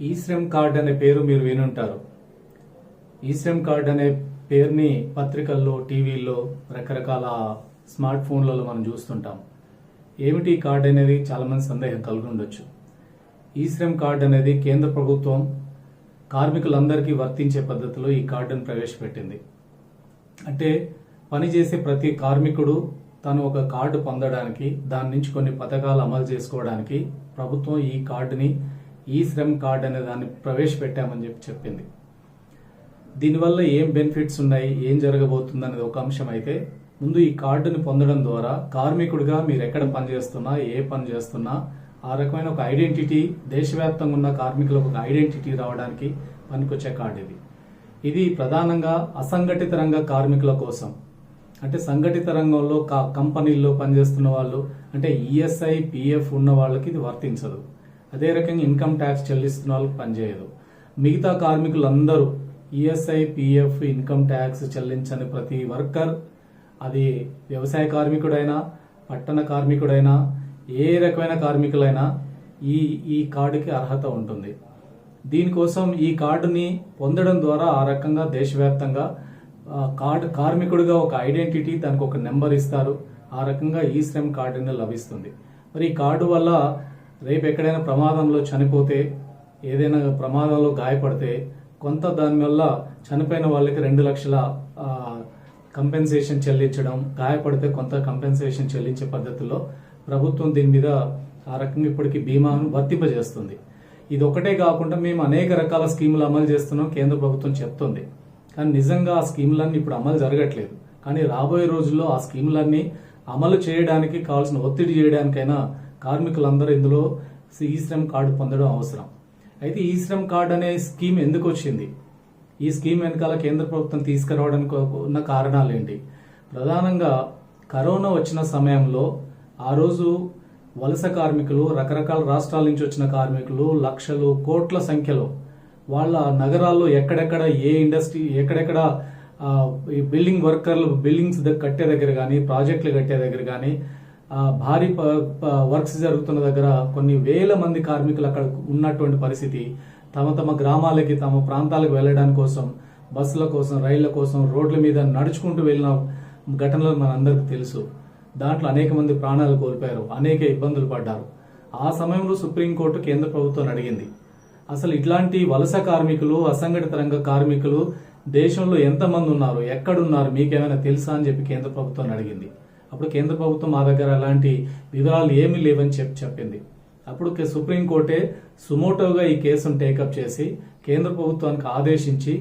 ఈ శ్రమ్ కార్డ్ అనే పేరు మీరు వినుంటారు. ఈ శ్రమ్ కార్డ్ అనే పేరుని పత్రికల్లో టీవీల్లో రకరకాల స్మార్ట్ ఫోన్లలో మనం చూస్తుంటాం. ఏమిటి ఈ కార్డ్ అనేది? చాలామంది సందేహం కలిగి ఉండొచ్చు. ఈ శ్రమ్ కార్డ్ అనేది కేంద్ర ప్రభుత్వం కార్మికులందరికీ వర్తించే పద్ధతిలో ఈ కార్డును ప్రవేశపెట్టింది. అంటే పనిచేసే ప్రతి కార్మికుడు తను ఒక కార్డు పొందడానికి దాని నుంచి కొన్ని పథకాలు అమలు చేసుకోవడానికి ప్రభుత్వం ఈ కార్డుని ఈ శ్రమ్ కార్డు అనే దాన్ని ప్రవేశపెట్టామని చెప్పి చెప్పింది. దీనివల్ల ఏం బెనిఫిట్స్ ఉన్నాయి ఏం జరగబోతుంది అనేది ఒక అంశం అయితే ముందు ఈ కార్డుని పొందడం ద్వారా కార్మికుడిగా మీరు ఎక్కడ పనిచేస్తున్నా ఏ పని చేస్తున్నా ఆ రకమైన ఒక ఐడెంటిటీ దేశవ్యాప్తంగా ఉన్న కార్మికులకు ఒక ఐడెంటిటీ రావడానికి పనికొచ్చే కార్డు ఇది. ఇది ప్రధానంగా అసంఘటిత రంగ కార్మికుల కోసం. అంటే సంఘటిత రంగంలో కా- కంపెనీల్లో పనిచేస్తున్న వాళ్ళు అంటే ఈఎస్ఐ పిఎఫ్ ఉన్న వాళ్ళకి ఇది వర్తించదు. అదే రకంగా ఇన్కమ్ ట్యాక్స్ చెల్లిస్తున్న వాళ్ళకి పనిచేయదు. మిగతా కార్మికులందరూ ఈఎస్ఐ పిఎఫ్ ఇన్కమ్ ట్యాక్స్ చెల్లించని ప్రతి వర్కర్ అది వ్యవసాయ కార్మికుడైనా పట్టణ కార్మికుడైనా ఏ రకమైన కార్మికులైనా ఈ ఈ కార్డుకి అర్హత ఉంటుంది. దీనికోసం ఈ కార్డుని పొందడం ద్వారా ఆ రకంగా దేశవ్యాప్తంగా కార్డు కార్మికుడిగా ఒక ఐడెంటిటీ దానికి ఒక నెంబర్ ఇస్తారు. ఆ రకంగా ఈ శ్రమ్ కార్డు అనేది లభిస్తుంది. మరి ఈ కార్డు వల్ల రేపు ఎక్కడైనా ప్రమాదంలో చనిపోతే ఏదైనా ప్రమాదంలో గాయపడితే కొంత దానివల్ల చనిపోయిన వాళ్ళకి రెండు లక్షల కంపెన్సేషన్ చెల్లించడం గాయపడితే కొంత కంపెన్సేషన్ చెల్లించే పద్ధతిలో ప్రభుత్వం దీని మీద ఆ రకంగా ఇప్పటికి బీమాను వర్తింపజేస్తుంది. ఇది ఒకటే కాకుండా మేము అనేక రకాల స్కీములు అమలు చేస్తున్నాం కేంద్ర ప్రభుత్వం చెప్తుంది. కానీ నిజంగా ఆ స్కీములన్నీ ఇప్పుడు అమలు జరగట్లేదు. కానీ రాబోయే రోజుల్లో ఆ స్కీములన్నీ అమలు చేయడానికి కావాల్సిన ఒత్తిడి చేయడానికైనా కార్మికులందరూ ఇందులో ఈ శ్రమ్ కార్డు పొందడం అవసరం. అయితే ఈ శ్రమ్ కార్డు అనే స్కీమ్ ఎందుకు వచ్చింది? ఈ స్కీమ్ వెనకాల కేంద్ర ప్రభుత్వం తీసుకురావడానికి ఉన్న కారణాలు ఏంటి ప్రధానంగా కరోనా వచ్చిన సమయంలో ఆ రోజు వలస కార్మికులు రకరకాల రాష్ట్రాల నుంచి వచ్చిన కార్మికులు లక్షలు కోట్ల సంఖ్యలో వాళ్ళ నగరాల్లో ఎక్కడెక్కడ ఏ ఇండస్ట్రీ ఎక్కడెక్కడ ఈ బిల్డింగ్ వర్కర్లు బిల్డింగ్స్ దగ్గర కట్టే దగ్గర కానీ ప్రాజెక్టులు కట్టే దగ్గర కానీ భారీ ప- వర్క్స్ జరుగుతున్న దగ్గర కొన్ని వేల మంది కార్మికులు అక్కడ ఉన్నటువంటి పరిస్థితి. తమ తమ గ్రామాలకి తమ ప్రాంతాలకు వెళ్ళడానికి కోసం బస్సుల కోసం రైళ్ళ కోసం రోడ్ల మీద నడుచుకుంటూ వెళ్ళిన ఘటనలు మనందరికీ తెలుసు. దాంట్లో అనేక మంది ప్రాణాలు కోల్పోయారు. అనేక ఇబ్బందులు పడ్డారు. ఆ సమయంలో సుప్రీంకోర్టు కేంద్ర ప్రభుత్వాన్ని అడిగింది. అసలు ఇట్లాంటి వలస కార్మికులు అసంఘటిత రంగ కార్మికులు దేశంలో ఎంతమంది ఉన్నారు ఎక్కడున్నారు మీకేమైనా తెలుసా అని చెప్పి కేంద్ర ప్రభుత్వాన్ని అడిగింది. అప్పుడు కేంద్ర ప్రభుత్వం మా దగ్గర అలాంటి వివరాలు ఏమీ లేవని చెప్పి చెప్పింది. అప్పుడు సుప్రీంకోర్టే సుమోటోగా ఈ కేసును టేకప్ చేసి కేంద్ర ప్రభుత్వానికి ఆదేశించి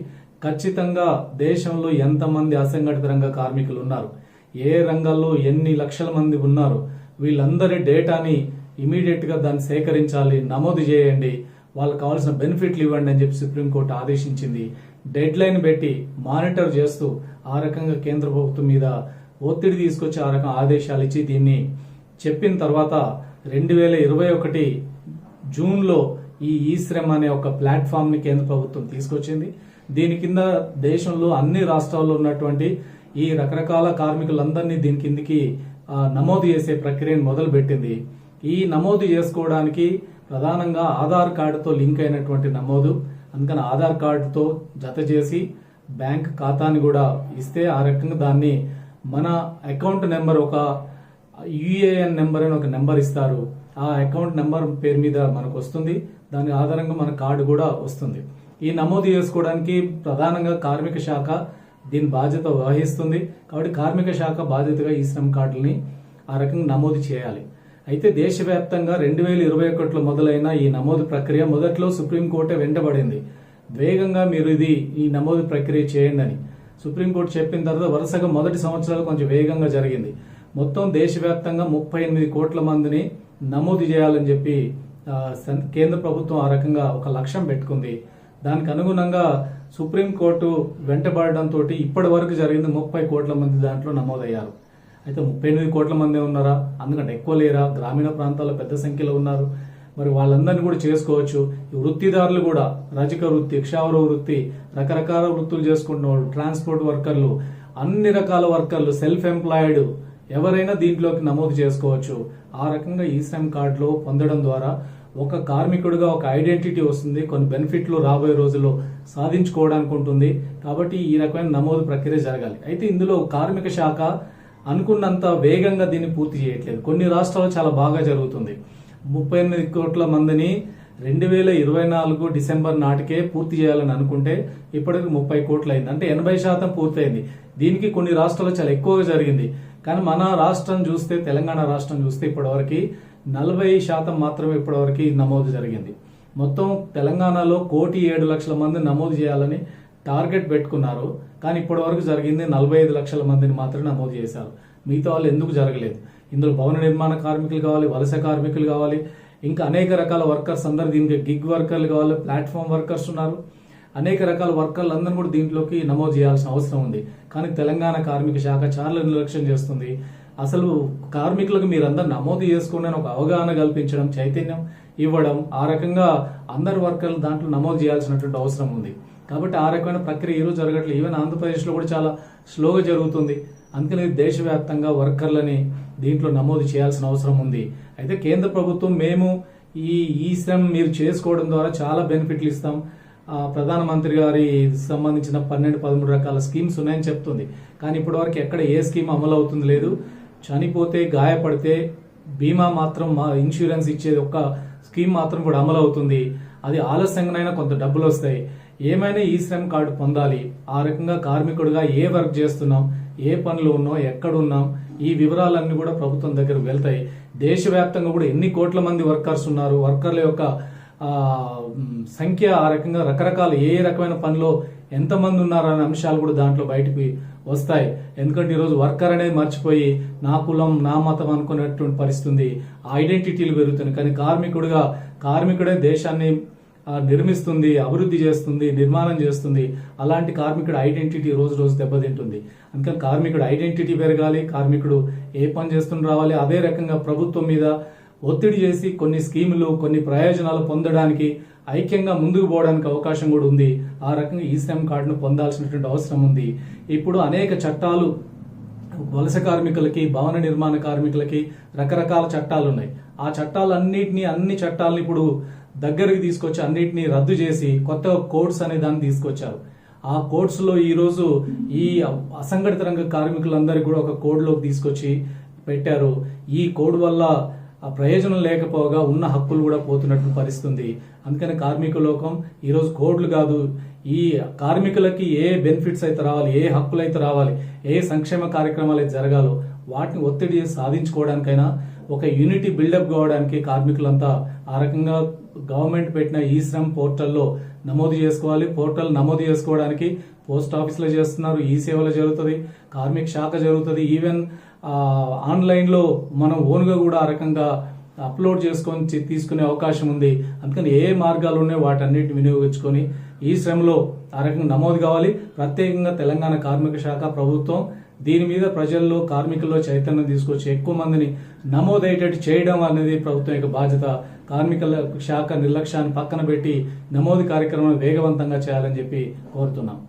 ఖచ్చితంగా దేశంలో ఎంతమంది అసంఘటిత రంగ కార్మికులు ఉన్నారు ఏ రంగాల్లో ఎన్ని లక్షల మంది ఉన్నారు వీళ్ళందరి డేటాని ఇమీడియట్గా దాన్ని సేకరించాలి నమోదు చేయండి వాళ్ళకి కావాల్సిన బెనిఫిట్లు ఇవ్వండి అని చెప్పి సుప్రీంకోర్టు ఆదేశించింది. డెడ్ లైన్ పెట్టి మానిటర్ చేస్తూ ఆ రకంగా కేంద్ర ప్రభుత్వం మీద ఒత్తిడి తీసుకొచ్చి ఆ రకం ఆదేశాలు ఇచ్చి దీన్ని చెప్పిన తర్వాత రెండు వేల ఇరవై ఒకటి జూన్లో ఈ ఈ శ్రమ్ అనే ఒక ప్లాట్ఫామ్ని కేంద్ర ప్రభుత్వం తీసుకొచ్చింది. దీని కింద దేశంలో అన్ని రాష్ట్రాల్లో ఉన్నటువంటి ఈ రకరకాల కార్మికులందరినీ దీని కిందికి నమోదు చేసే ప్రక్రియను మొదలుపెట్టింది. ఈ నమోదు చేసుకోవడానికి ప్రధానంగా ఆధార్ కార్డుతో లింక్ అయినటువంటి నమోదు. అందుకని ఆధార్ కార్డుతో జత చేసి బ్యాంక్ ఖాతాని కూడా ఇస్తే ఆ రకంగా దాన్ని మన అకౌంట్ నెంబర్ ఒక యుఏఎన్ నెంబర్ అని ఒక నెంబర్ ఇస్తారు. ఆ అకౌంట్ నెంబర్ పేరు మీద మనకు వస్తుంది. దాని ఆధారంగా మన కార్డు కూడా వస్తుంది. ఈ నమోదు చేసుకోవడానికి ప్రధానంగా కార్మిక శాఖ దీని బాధ్యత వహిస్తుంది. కాబట్టి కార్మిక శాఖ బాధ్యతగా ఈ శ్రమ్ కార్డుల్ని ఆ రకంగా నమోదు చేయాలి. అయితే దేశవ్యాప్తంగా రెండు వేల ఇరవై ఒకటిలో మొదలైన ఈ నమోదు ప్రక్రియ మొదట్లో సుప్రీంకోర్టే వెంటబడింది. వేగంగా మీరు ఇది ఈ నమోదు ప్రక్రియ చేయండి అని. సుప్రీంకోర్టు చెప్పిన తర్వాత వరుసగా మొదటి సంవత్సరాలు కొంచెం వేగంగా జరిగింది. మొత్తం దేశవ్యాప్తంగా ముప్పై ఎనిమిది కోట్ల మందిని నమోదు చేయాలని చెప్పి కేంద్ర ప్రభుత్వం ఆ రకంగా ఒక లక్ష్యం పెట్టుకుంది. దానికి అనుగుణంగా సుప్రీంకోర్టు వెంటబడడంతో ఇప్పటి వరకు జరిగింది ముప్పై కోట్ల మంది దాంట్లో నమోదయ్యారు. అయితే ముప్పై ఎనిమిది కోట్ల మంది ఉన్నారా? అందుకంటే ఎక్కువ లేరా? గ్రామీణ ప్రాంతాల్లో పెద్ద సంఖ్యలో ఉన్నారు. మరి వాళ్ళందరినీ కూడా చేసుకోవచ్చు. ఈ వృత్తిదారులు కూడా రజక వృత్తి క్షావర వృత్తి రకరకాల వృత్తులు చేసుకుంటున్న వాళ్ళు ట్రాన్స్పోర్ట్ వర్కర్లు అన్ని రకాల వర్కర్లు సెల్ఫ్ ఎంప్లాయిడ్ ఎవరైనా దీంట్లోకి నమోదు చేసుకోవచ్చు. ఆ రకంగా ఈ శ్రమ్ కార్డులో పొందడం ద్వారా ఒక కార్మికుడిగా ఒక ఐడెంటిటీ వస్తుంది. కొన్ని బెనిఫిట్లు రాబోయే రోజుల్లో సాధించుకోవడానికి ఉంటుంది. కాబట్టి ఈ రకమైన నమోదు ప్రక్రియ జరగాలి. అయితే ఇందులో కార్మిక శాఖ అనుకున్నంత వేగంగా దీన్ని పూర్తి చేయట్లేదు. కొన్ని రాష్ట్రాల్లో చాలా బాగా జరుగుతుంది. ముప్పై ఎనిమిది కోట్ల మందిని రెండు వేల ఇరవై నాలుగు డిసెంబర్ నాటికే పూర్తి చేయాలని అనుకుంటే ఇప్పటికి ముప్పై కోట్లు అయింది అంటే ఎనభై శాతం పూర్తయింది. దీనికి కొన్ని రాష్ట్రాల్లో చాలా ఎక్కువగా జరిగింది. కానీ మన రాష్ట్రం చూస్తే తెలంగాణ రాష్ట్రం చూస్తే ఇప్పటివరకు నలభై శాతం మాత్రమే ఇప్పటివరకు నమోదు జరిగింది. మొత్తం తెలంగాణలో కోటి ఏడు లక్షల మంది నమోదు చేయాలని టార్గెట్ పెట్టుకున్నారు. కానీ ఇప్పటివరకు జరిగింది నలభై ఐదు లక్షల మందిని మాత్రమే నమోదు చేశారు. మిగతా వాళ్ళు ఎందుకు జరగలేదు? ఇందులో భవన నిర్మాణ కార్మికులు కావాలి వలస కార్మికులు కావాలి ఇంకా అనేక రకాల వర్కర్స్ అందరు దీనికి గిగ్ వర్కర్లు కావాలి ప్లాట్ఫామ్ వర్కర్స్ ఉన్నారు. అనేక రకాల వర్కర్లు అందరూ కూడా దీంట్లోకి నమోదు చేయాల్సిన అవసరం ఉంది. కానీ తెలంగాణ కార్మిక శాఖ చాలా నిర్లక్ష్యం చేస్తుంది. అసలు కార్మికులకు మీరందరూ నమోదు చేసుకుని ఒక అవగాహన కల్పించడం చైతన్యం ఇవ్వడం ఆ రకంగా అందరు వర్కర్లు దాంట్లో నమోదు చేయాల్సినటువంటి అవసరం ఉంది. కాబట్టి ఆ రకమైన ప్రక్రియ ఈరోజు జరగట్లేదు. ఈవెన్ ఆంధ్రప్రదేశ్లో కూడా చాలా స్లోగా జరుగుతుంది. అందుకని దేశవ్యాప్తంగా వర్కర్లని దీంట్లో నమోదు చేయాల్సిన అవసరం ఉంది. అయితే కేంద్ర ప్రభుత్వం మేము ఈ ఈ శ్రమ్ మీరు చేసుకోవడం ద్వారా చాలా బెనిఫిట్లు ఇస్తాం. ప్రధానమంత్రి గారి సంబంధించిన పన్నెండు పదమూడు రకాల స్కీమ్స్ ఉన్నాయని చెప్తుంది. కానీ ఇప్పటివరకు ఎక్కడ ఏ స్కీమ్ అమలు అవుతుంది లేదు. చనిపోతే గాయపడితే బీమా మాత్రం మా ఇన్సూరెన్స్ ఇచ్చేది ఒక స్కీమ్ మాత్రం కూడా అమలు అవుతుంది. అది ఆలస్యంగానైనా కొంత డబ్బులు వస్తాయి. ఏమైనా ఈ శ్రమ్ కార్డు పొందాలి. ఆ రకంగా కార్మికుడిగా ఏ వర్క్ చేస్తున్నాం ఏ పనులు ఉన్నాం ఎక్కడ ఉన్నాం ఈ వివరాలన్నీ కూడా ప్రభుత్వం దగ్గర వెళ్తాయి. దేశవ్యాప్తంగా కూడా ఎన్ని కోట్ల మంది వర్కర్స్ ఉన్నారు వర్కర్ల యొక్క సంఖ్య ఆ రకంగా రకరకాల ఏ రకమైన పనిలో ఎంతమంది ఉన్నారు అనే అంశాలు కూడా దాంట్లో బయటికి వస్తాయి. ఎందుకంటే ఈరోజు వర్కర్ అనేది మర్చిపోయి నా కులం నా మతం అనుకునేటువంటి పరిస్థితి ఆ ఐడెంటిటీలు పెరుగుతున్నాయి. కానీ కార్మికుడిగా కార్మికుడే దేశాన్ని నిర్మిస్తుంది అభివృద్ధి చేస్తుంది నిర్మాణం చేస్తుంది. అలాంటి కార్మికుడు ఐడెంటిటీ రోజు రోజు దెబ్బతింటుంది. అందుకని కార్మికుడు ఐడెంటిటీ పెరగాలి కార్మికుడు ఏ పని చేస్తుని రావాలి అదే రకంగా ప్రభుత్వం మీద ఒత్తిడి చేసి కొన్ని స్కీములు కొన్ని ప్రయోజనాలు పొందడానికి ఐక్యంగా ముందుకు పోవడానికి అవకాశం కూడా ఉంది. ఆ రకంగా ఈ శ్రమ్ కార్డును పొందాల్సినటువంటి అవసరం ఉంది. ఇప్పుడు అనేక చట్టాలు వలస కార్మికులకి భవన నిర్మాణ కార్మికులకి రకరకాల చట్టాలు ఉన్నాయి. ఆ చట్టాలన్నిటినీ అన్ని చట్టాలను ఇప్పుడు దగ్గరికి తీసుకొచ్చి అన్నిటినీ రద్దు చేసి కొత్త కోడ్స్ అనే దాన్ని తీసుకొచ్చారు. ఆ కోడ్స్లో ఈరోజు ఈ అసంఘటిత రంగ కార్మికులందరికీ కూడా ఒక కోడ్లోకి తీసుకొచ్చి పెట్టారు. ఈ కోడ్ వల్ల ఆ ప్రయోజనం లేకపోగా ఉన్న హక్కులు కూడా పోతున్నట్టు పరిస్థితుంది. అందుకని కార్మిక లోకం ఈరోజు కోడ్లు కాదు ఈ కార్మికులకి ఏ బెనిఫిట్స్ అయితే రావాలి ఏ హక్కులు అయితే రావాలి ఏ సంక్షేమ కార్యక్రమాలు అయితే జరగాలో వాటిని ఒత్తిడి సాధించుకోవడానికైనా ఒక యూనిటీ బిల్డప్ కావడానికి కార్మికులంతా ఆ రకంగా గవర్నమెంట్ పెట్టిన ఈ శ్రమ్ పోర్టల్లో నమోదు చేసుకోవాలి. పోర్టల్ నమోదు చేసుకోవడానికి పోస్ట్ ఆఫీస్లో చేస్తున్నారు ఈ సేవలో జరుగుతుంది కార్మిక శాఖ జరుగుతుంది. ఈవెన్ ఆన్లైన్లో మనం ఓన్గా కూడా ఆ రకంగా అప్లోడ్ చేసుకొని తీసుకునే అవకాశం ఉంది. అందుకని ఏ మార్గాలు ఉన్నాయో వాటన్నిటిని వినియోగించుకొని ఈ శ్రమలో ఆ రకంగా నమోదు కావాలి. ప్రత్యేకంగా తెలంగాణ కార్మిక శాఖ ప్రభుత్వం దీని మీద ప్రజల్లో కార్మికుల్లో చైతన్యం తీసుకొచ్చి ఎక్కువ మందిని నమోదయ్యేటట్టు చేయడం అనేది ప్రభుత్వం యొక్క బాధ్యత. కార్మికుల శాఖ నిర్లక్ష్యాన్ని పక్కన పెట్టి నమోదు కార్యక్రమాన్ని వేగవంతంగా చేయాలని చెప్పి కోరుతున్నాం.